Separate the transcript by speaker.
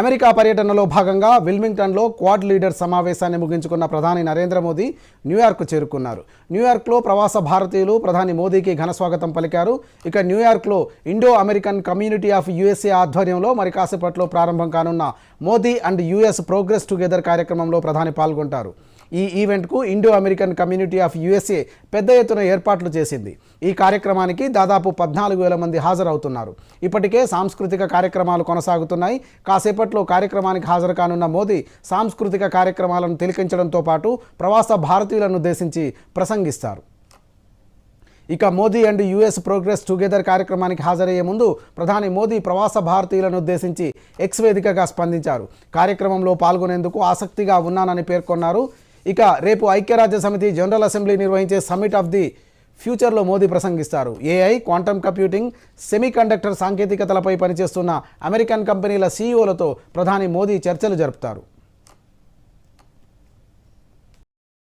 Speaker 1: America పర్యటనలో భాగంగా విల్మింగ్టన్లో quad leader సమావేశాన్ని ముగించుకున్న ప్రధాని నరేంద్ర మోదీ న్యూయార్క్ చేరుకున్నారు. న్యూయార్క్లో ప్రవాస భారతీయులు ప్రధాని మోదీకి ఘన స్వాగతం పలికారు. ఇక న్యూయార్క్లో Indo American community of USA ఆధ్వర్యంలో మరి కాసేపట్లో ప్రారంభం కానున్న Modi and US progress together కార్యక్రమంలో ప్రధాని పాల్గొంటారు. ఈ ఈవెంట్కు Indo American community of USA పెద్ద ఎత్తున ఏర్పాట్లు చేసింది. ఈ కార్యక్రమానికి దాదాపు పద్నాలుగు వేల మంది హాజరవుతున్నారు. ఇప్పటికే సాంస్కృతిక కార్యక్రమాలు కొనసాగుతున్నాయి. కాసేపట్లో కార్యక్రమానికి హాజరు కానున్న మోదీ సాంస్కృతిక కార్యక్రమాలను తిలకించడంతో పాటు ప్రవాస భారతీయులను ఉద్దేశించి ప్రసంగిస్తారు. ఇక Modi and US progress together కార్యక్రమానికి హాజరయ్యే ముందు ప్రధాని మోదీ ప్రవాస భారతీయులను ఉద్దేశించి ఎక్స్ వేదికగా స్పందించారు. కార్యక్రమంలో పాల్గొనేందుకు ఆసక్తిగా ఉన్నానని పేర్కొన్నారు ఇక రేపు ఐక్యరాజ్య సమితి జనరల్ అసెంబ్లీ నిర్వహించే సమ్మిట్ ఆఫ్ ది ఫ్యూచర్లో మోదీ ప్రసంగిస్తారు. AI quantum computing semiconductor సాంకేతికతలపై పనిచేస్తున్న అమెరికన్ కంపెనీల సీఈఓలతో ప్రధాని మోదీ చర్చలు జరుపుతారు.